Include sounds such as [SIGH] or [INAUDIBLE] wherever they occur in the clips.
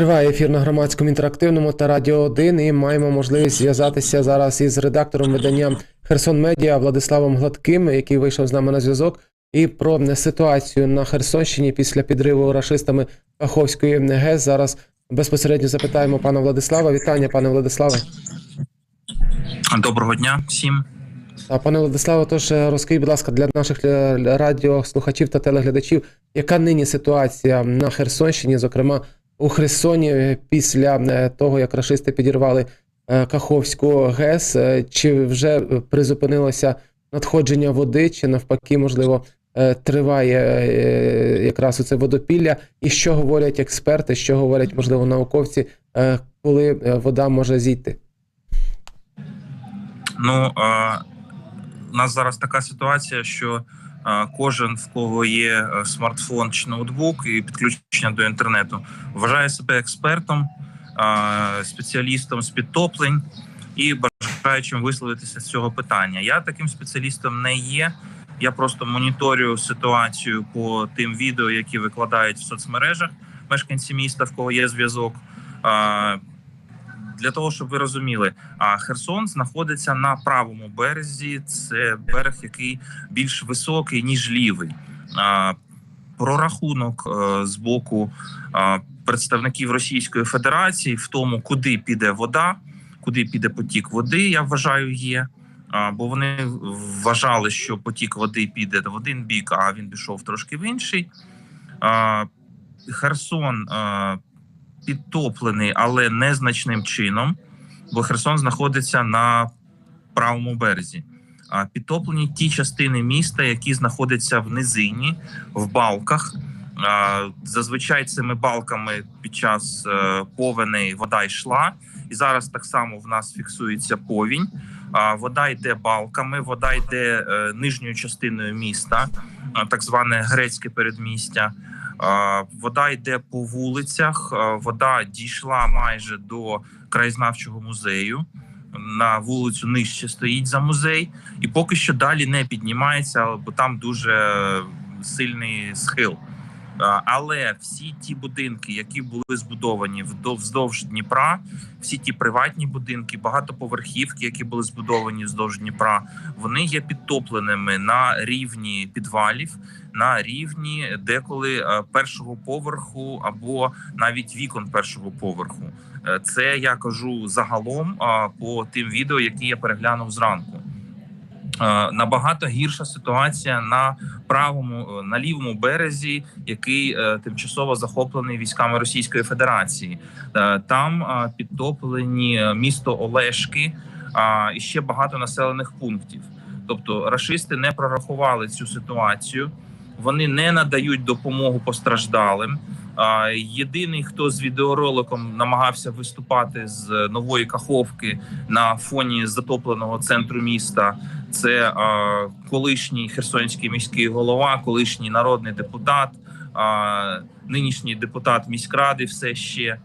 Триває ефір на громадському інтерактивному та Радіо 1 і маємо можливість зв'язатися зараз із редактором видання Херсон Медіа Владиславом Гладким, який вийшов з нами на зв'язок, і про ситуацію на Херсонщині після підриву рашистами Каховської ГЕС. Зараз безпосередньо запитаємо пана Владислава. Вітання, пане Владиславе. Доброго дня всім. А пане Владиславе, тож е, розкажіть, будь ласка, для наших радіослухачів та телеглядачів, яка нині ситуація на Херсонщині, зокрема у Херсоні, після е, того, як рашисти підірвали е, Каховську ГЕС, Е, чи вже призупинилося надходження води, чи навпаки, можливо, триває якраз оце водопілля, і що говорять експерти, що говорять, можливо, науковці, коли вода може зійти? Ну е, у нас зараз така ситуація, що кожен в кого є е, смартфон чи ноутбук і підключення до інтернету, вважає себе експертом, спеціалістом з підтоплень і бажаючим висловитися з цього питання. Я таким спеціалістом не є. Я просто моніторю ситуацію по тим відео, які викладають в соцмережах мешканці міста, в кого є зв'язок. Для того, щоб ви розуміли, Херсон знаходиться на правому березі. Це берег, який більш високий ніж лівий. Прорахунок е, з боку представників Російської Федерації в тому, куди піде вода, куди піде потік води, я вважаю, є. Бо вони вважали, що потік води піде в один бік, а він пішов трошки в інший. Херсон підтоплений, але незначним чином, бо Херсон знаходиться на правому березі. А підтоплені ті частини міста, які знаходяться в низині, в балках. Зазвичай цими балками під час е, повеней вода йшла, і зараз так само в нас фіксується повінь. Вода йде балками, вода йде е, нижньою частиною міста, так зване грецьке передмістя. Вода йде по вулицях. Вода дійшла майже до краєзнавчого музею. На вулицю нижче стоїть за музей, і поки що далі не піднімається, бо там дуже сильний схил. А, Але всі ті будинки, які були збудовані вздовж Дніпра, всі ті приватні будинки, багатоповерхівки, які були збудовані вздовж Дніпра, вони є підтопленими на рівні підвалів, на рівні деколи е, першого поверху або навіть вікон першого поверху. Е, Це я кажу загалом по тим відео, які я переглянув зранку. Е, Набагато гірша ситуація на правому е, на лівому березі, який е, тимчасово захоплений військами Російської Федерації. Там підтоплені місто Олешки і ще багато населених пунктів. Тобто рашисти не прорахували цю ситуацію, вони не надають допомогу постраждалим. Єдиний, хто з відеороликом намагався виступати з нової каховки на фоні затопленого центру міста, це колишній херсонський міський голова, колишній народний депутат, нинішній депутат міськради, все ще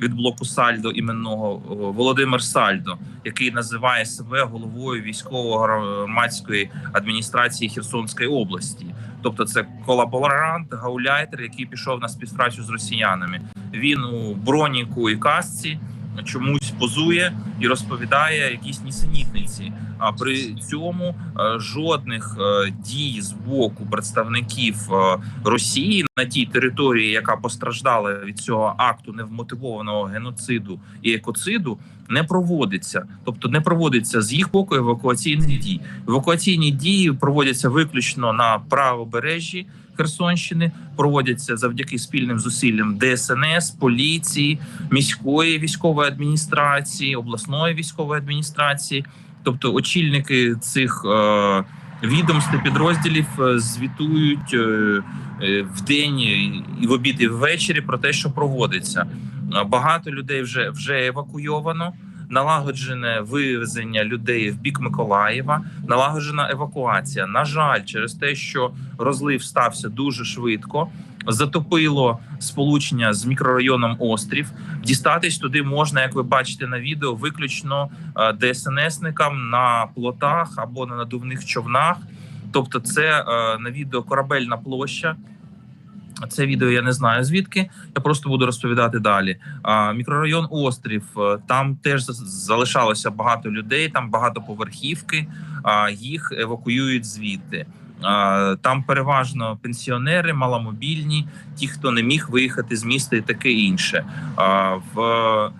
від блоку Сальдо іменного Володимир Сальдо, який називає себе головою військово-громадської адміністрації Херсонської області. Тобто, це колаборант, гауляйтер, який пішов на співпрацю з росіянами. Він у броніку і касці чомусь позує і розповідає якісь нісенітниці. А при цьому е, жодних е, дій з боку представників е, Росії на тій території, яка постраждала від цього акту невмотивованого геноциду і екоциду, не проводиться. Тобто не проводиться з їх боку евакуаційних дій. Евакуаційні дії проводяться виключно на правобережжі Херсонщини, проводяться завдяки спільним зусиллям ДСНС, поліції, міської військової адміністрації, обласної військової адміністрації. Тобто, очільники цих е, відомств підрозділів е, звітують е, е, вдень і в обід, і ввечері про те, що проводиться. Багато людей вже вже евакуйовано. Налагоджене вивезення людей в бік Миколаєва, налагоджена евакуація. На жаль, через те, що розлив стався дуже швидко, затопило сполучення з мікрорайоном Острів. Дістатись туди можна, як ви бачите на відео, виключно е, ДСНСникам на плотах або на надувних човнах. Тобто, це е, на відео корабельна площа. Це відео я не знаю звідки. Я просто буду розповідати далі. А, мікрорайон Острів е, там теж залишалося багато людей, там багато поверхівки. А, їх евакуюють звідти. А, Там переважно пенсіонери, маломобільні, ті, хто не міг виїхати з міста, і таке інше. А, В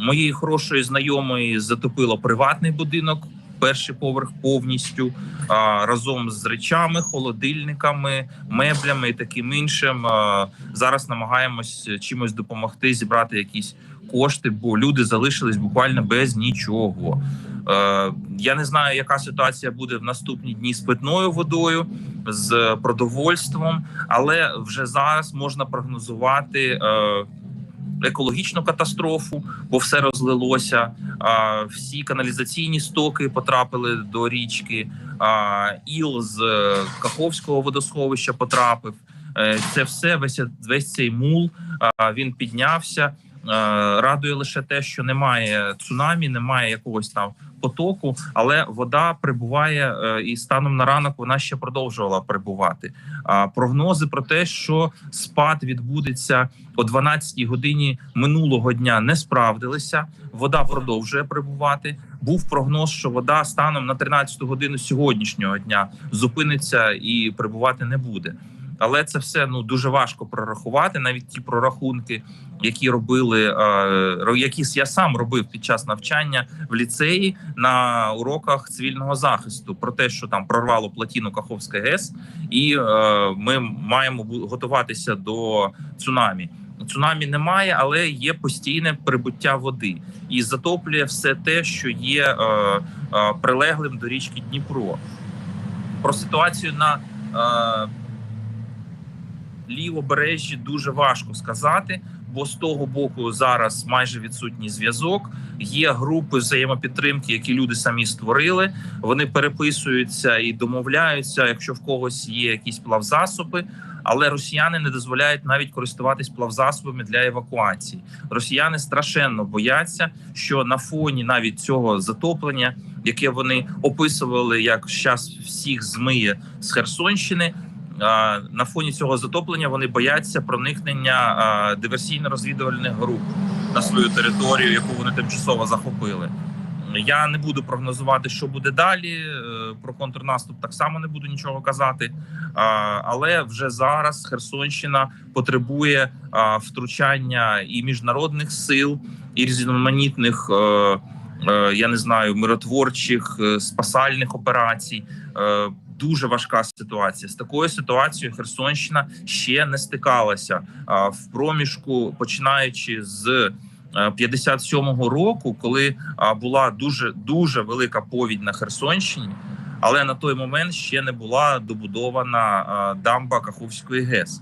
моєї хорошої знайомої затопило приватний будинок. Перший поверх повністю а, разом з речами, холодильниками, меблями і таким іншим. А, зараз намагаємось чимось допомогти зібрати якісь кошти, бо люди залишились буквально без нічого. Е, я не знаю, яка ситуація буде в наступні дні з питною водою, з продовольством, але вже зараз можна прогнозувати. Е, Екологічну катастрофу, бо все розлилося. Всі каналізаційні стоки потрапили до річки. А, іл з е, Каховського водосховища потрапив. Е, Це все весь весь цей мул. Він піднявся. Е, Радує лише те, що немає цунамі, немає якогось там потоку, але вода прибуває е, і станом на ранок вона ще продовжувала прибувати. А прогнози про те, що спад відбудеться о 12 годині минулого дня, не справдилися. Вода продовжує прибувати. Був прогноз, що вода станом на 13 годину сьогоднішнього дня зупиниться і прибувати не буде. Але це все ну дуже важко прорахувати. Навіть ті прорахунки, які робили, е, які я сам робив під час навчання в ліцеї на уроках цивільного захисту, про те, що там прорвало плотіну Каховська ГЕС, і е, ми маємо готуватися до цунамі. Цунамі немає, але є постійне прибуття води і затоплює все те, що є е, е, прилеглим до річки Дніпро. Про ситуацію на е, лівобережжі дуже важко сказати, бо з того боку зараз майже відсутній зв'язок. Є групи взаємопідтримки, які люди самі створили. Вони переписуються і домовляються, якщо в когось є якісь плавзасоби. Але росіяни не дозволяють навіть користуватись плавзасобами для евакуації. Росіяни страшенно бояться, що на фоні навіть цього затоплення, яке вони описували, як зараз всіх змиє з Херсонщини. На фоні цього затоплення вони бояться проникнення диверсійно-розвідувальних груп на свою територію, яку вони тимчасово захопили. Я не буду прогнозувати, що буде далі. е, Про контрнаступ так само не буду нічого казати. Але вже зараз Херсонщина потребує втручання і міжнародних сил, і різноманітних, е, е, я не знаю, миротворчих спасальних операцій. Е, Дуже важка ситуація з такою ситуацією. Херсонщина ще не стикалася в проміжку, починаючи з е, 57-го року, коли була дуже дуже велика повідь на Херсонщині, але на той момент ще не була добудована дамба Каховської ГЕС.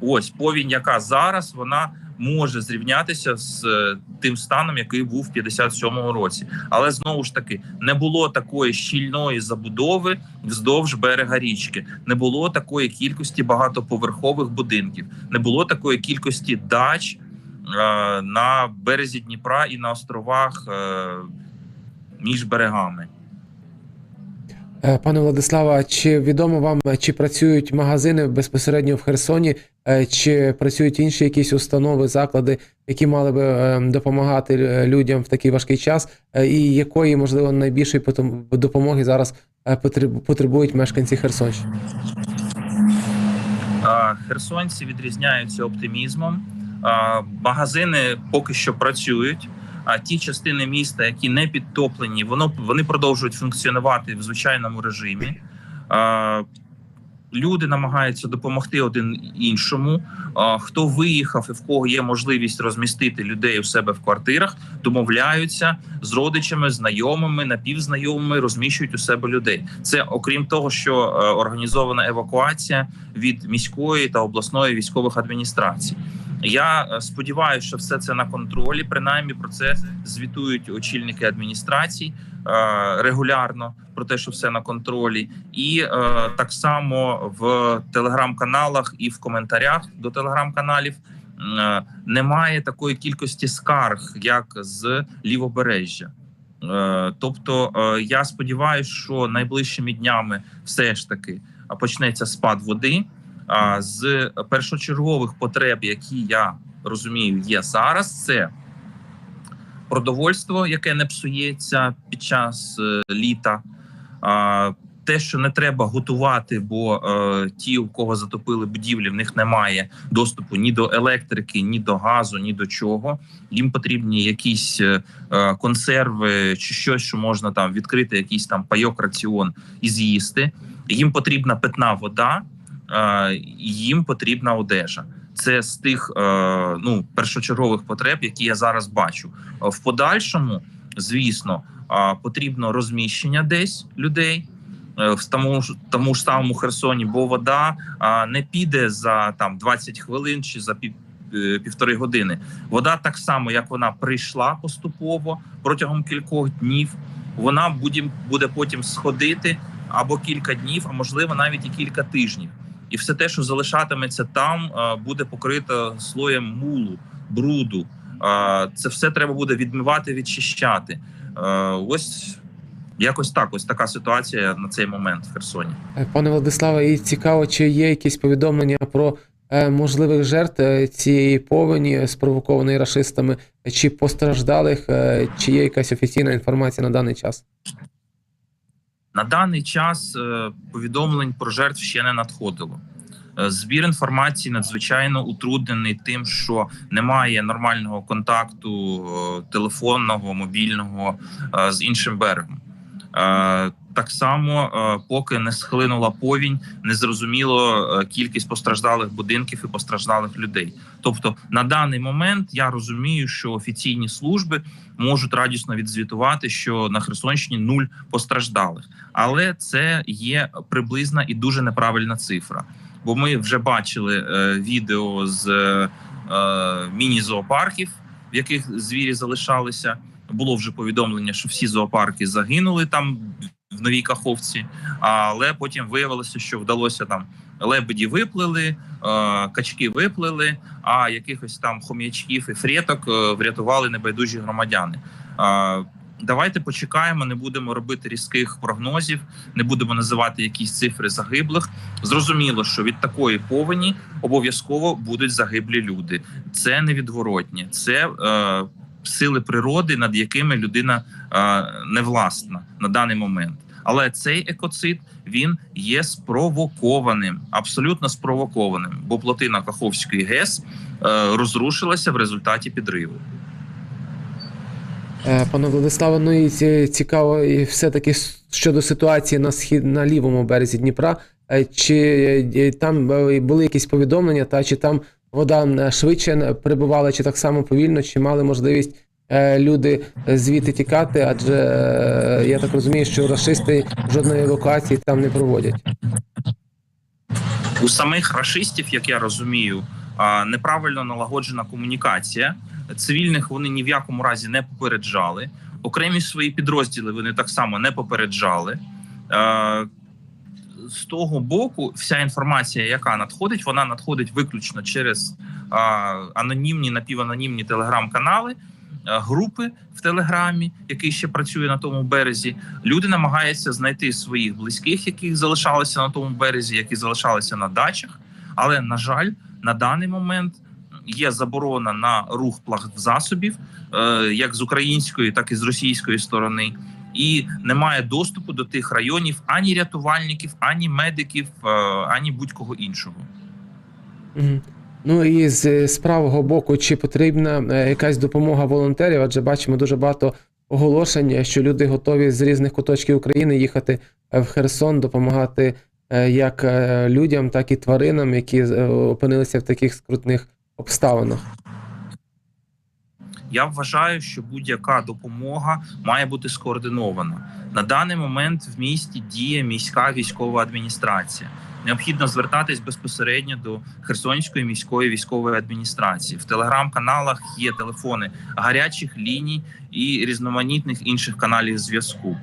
Ось повінь, яка зараз вона може зрівнятися з е, тим станом, який був в 57-му році. Але знову ж таки не було такої щільної забудови вздовж берега річки, не було такої кількості багатоповерхових будинків, не було такої кількості дач е, на березі Дніпра і на островах е, між берегами. Пане Владислава, чи відомо вам, чи працюють магазини безпосередньо в Херсоні, чи працюють інші якісь установи, заклади, які мали би е, допомагати е, людям в такий важкий час, е, і якої, можливо, найбільшої допомоги зараз е, потребують мешканці Херсонщини? Херсонці відрізняються оптимізмом. Магазини поки що працюють. А ті частини міста, які не підтоплені, воно вони продовжують функціонувати в звичайному режимі. Люди намагаються допомогти один іншому. Хто виїхав і в кого є можливість розмістити людей у себе в квартирах, домовляються з родичами, знайомими, напівзнайомими, розміщують у себе людей. Це окрім того, що е, організована евакуація від міської та обласної військових адміністрацій. Я е, сподіваюся, що все це на контролі. Принаймні про це звітують очільники адміністрацій е, регулярно про те, що все на контролі, і е, так само в телеграм-каналах і в коментарях до телеграм-каналів немає такої кількості скарг, як з лівобережжя. Тобто, я сподіваюся, що найближчими днями все ж таки почнеться спад води. З першочергових потреб, які я розумію, є зараз, це продовольство, яке не псується під час е, літа. Те, що не треба готувати, бо е, ті, у кого затопили будівлі, в них немає доступу ні до електрики, ні до газу, ні до чого. Їм потрібні якісь е, консерви чи щось, що можна там відкрити, якийсь там пайок раціон і з'їсти. Їм потрібна питна вода, їм потрібна одежа. Це з тих е, ну першочергових потреб, які я зараз бачу. Е, В подальшому, звісно, е, потрібно розміщення десь людей е, в тому ж тому ж самому Херсоні, бо вода е, не піде за там 20 хвилин чи за пів, е, півтори години. Вода так само, як вона прийшла поступово протягом кількох днів. Вона буде, буде потім сходити або кілька днів, а можливо навіть і кілька тижнів. І все те, що залишатиметься там, е, буде покрито слоєм мулу, бруду. Е, Це все треба буде відмивати, відчищати. Е, Ось якось так. Ось така ситуація на цей момент в Херсоні. Пане Владиславе, і цікаво, чи є якісь повідомлення про можливих жертв цієї повені, спровокованої рашистами, чи постраждалих, чи є якась офіційна інформація на даний час? На даний час е, повідомлень про жертв ще не надходило. Е, Збір інформації надзвичайно утруднений тим, що немає нормального контакту е, телефонного, мобільного з іншим берегом. Е, Так само, е, поки не схлинула повінь, не зрозуміло е, кількість постраждалих будинків і постраждалих людей. Тобто, на даний момент я розумію, що офіційні служби можуть радісно відзвітувати, що на Херсонщині нуль постраждалих, але це є приблизна і дуже неправильна цифра. Бо ми вже бачили відео з міні-зоопарків, в яких звірі залишалися. Було вже повідомлення, що всі зоопарки загинули там в новій каховці, але потім виявилося, що вдалося там лебеді виплили, е, качки виплили, а якихось там хом'ячків і фрєток е, врятували небайдужі громадяни. Е, Давайте почекаємо, не будемо робити різких прогнозів, не будемо називати якісь цифри загиблих. Зрозуміло, що від такої повені обов'язково будуть загиблі люди. Це невідворотнє, це е, сили природи, над якими людина не власна на даний момент. Але цей екоцид він є спровокованим, абсолютно спровокованим, бо плотина Каховської ГЕС е, розрушилася в результаті підриву. Е, Пане Владиславе, ну і цікаво, і все-таки щодо ситуації на схід на лівому березі Дніпра. е, Чи там були якісь повідомлення, та чи там вода е, швидше е, прибувала, чи так само повільно, чи мали можливість е, люди е, звідти тікати? Адже е, я так розумію, що рашисти жодної евакуації там не проводять. У самих рашистів, як я розумію, неправильно налагоджена комунікація. Цивільних вони ні в якому разі не попереджали. Окремі свої підрозділи вони так само не попереджали. З того боку, вся інформація, яка надходить, вона надходить виключно через а, анонімні напіванонімні телеграм-канали, групи в Телеграмі, який ще працює на тому березі. Люди намагаються знайти своїх близьких, яких залишалися на тому березі, які залишалися на дачах. Але на жаль, на даний момент є заборона на рух плавзасобів, е, як з української, так і з російської сторони. І немає доступу до тих районів ані рятувальників, ані медиків, е, ані будь-кого іншого. Ну і з, з правого боку, чи потрібна е, якась допомога волонтерів? Адже бачимо дуже багато оголошень, що люди готові з різних куточків України їхати е, в Херсон, допомагати е, як е, людям, так і тваринам, які е, опинилися в таких скрутних обставинах. Я вважаю, що будь-яка допомога має бути скоординована. На даний момент в місті діє міська військова адміністрація. Необхідно звертатись безпосередньо до Херсонської міської військової адміністрації. В телеграм-каналах є телефони гарячих ліній і різноманітних інших каналів зв'язку.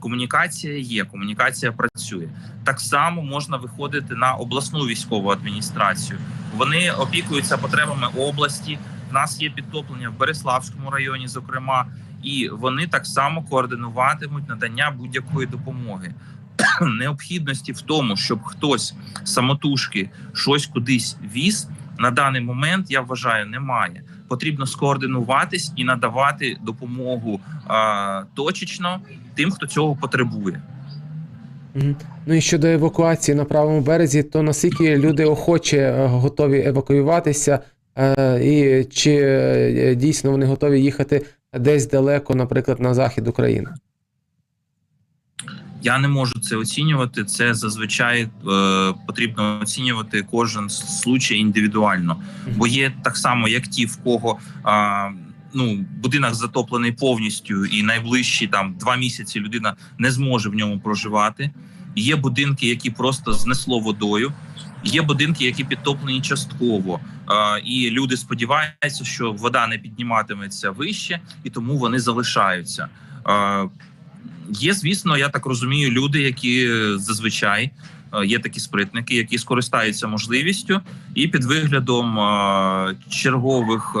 Комунікація є, комунікація працює. Так само можна виходити на обласну військову адміністрацію. Вони опікуються потребами області. В нас є підтоплення в Береславському районі, зокрема, і вони так само координуватимуть надання будь-якої допомоги. [CLEARS THROAT] необхідності в тому, щоб хтось самотужки щось кудись віз, на даний момент я вважаю, немає. Потрібно скоординуватись і надавати допомогу а, точечно тим, хто цього потребує. Ну і щодо евакуації на правому березі, то наскільки люди охоче е, готові евакуюватися, і чи е, дійсно вони готові їхати десь далеко, наприклад, на захід України? Я не можу це оцінювати. Це зазвичай е, потрібно оцінювати кожен случай індивідуально. Бо є так само, як ті, в кого а, ну будинок затоплений повністю, і найближчі там два місяці людина не зможе в ньому проживати. Є будинки, які просто знесло водою. Є будинки, які підтоплені частково, і люди сподіваються, що вода не підніматиметься вище, і тому вони залишаються. Є, звісно, я так розумію, люди, які зазвичай є такі спритники, які скористаються можливістю і під виглядом чергових,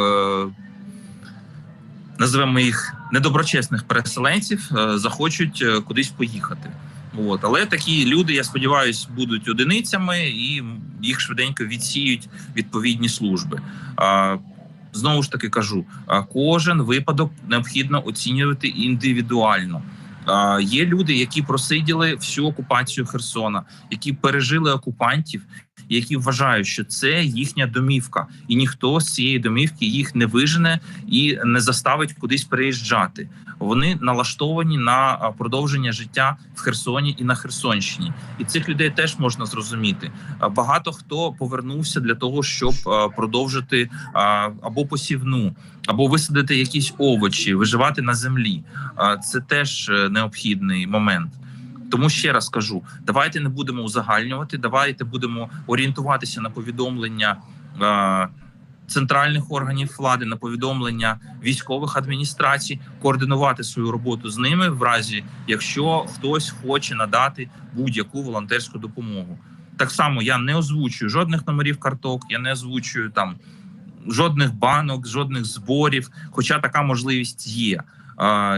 називаємо їх недоброчесних переселенців, захочуть е, кудись поїхати. От. Але такі люди, я сподіваюся, будуть одиницями і їх швиденько відсіють відповідні служби. А, Знову ж таки кажу: кожен випадок необхідно оцінювати індивідуально. Є люди, які просиділи всю окупацію Херсона, які пережили окупантів, які вважають, що це їхня домівка, і ніхто з цієї домівки їх не вижене і не заставить кудись переїжджати. Вони налаштовані на продовження життя в Херсоні і на Херсонщині, і цих людей теж можна зрозуміти. Багато хто повернувся для того, щоб продовжити або посівну, або висадити якісь овочі, виживати на землі. Це теж е, необхідний момент. Тому ще раз кажу: давайте не будемо узагальнювати, давайте будемо орієнтуватися на повідомлення центральних органів влади, на повідомлення військових адміністрацій, координувати свою роботу з ними в разі, якщо хтось хоче надати будь-яку волонтерську допомогу. Так само я не озвучую жодних номерів карток, я не озвучую там жодних банок, жодних зборів, хоча така можливість є.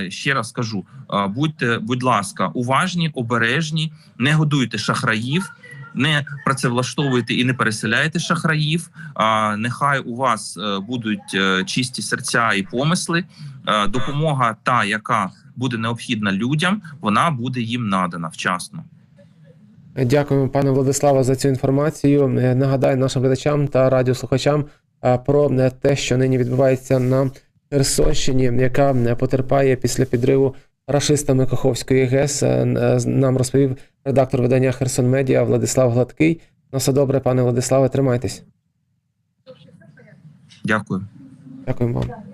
Ще раз кажу: а, будьте, будь ласка, уважні, обережні, не годуйте шахраїв, не працевлаштовуйте і не переселяйте шахраїв. А, нехай у вас е, будуть е, чисті серця і помисли. Е, допомога, та яка буде необхідна людям, вона буде їм надана вчасно. Дякуємо, пане Владиславе, за цю інформацію. Нагадаю нашим глядачам та радіослухачам про те, що нині відбувається на Херсонщині, яка потерпає після підриву рашистами Каховської ГЕС. Нам розповів редактор видання Херсон Медіа Владислав Гладкий. На все добре, пане Владиславе, тримайтесь. Дякую. Дякуємо вам.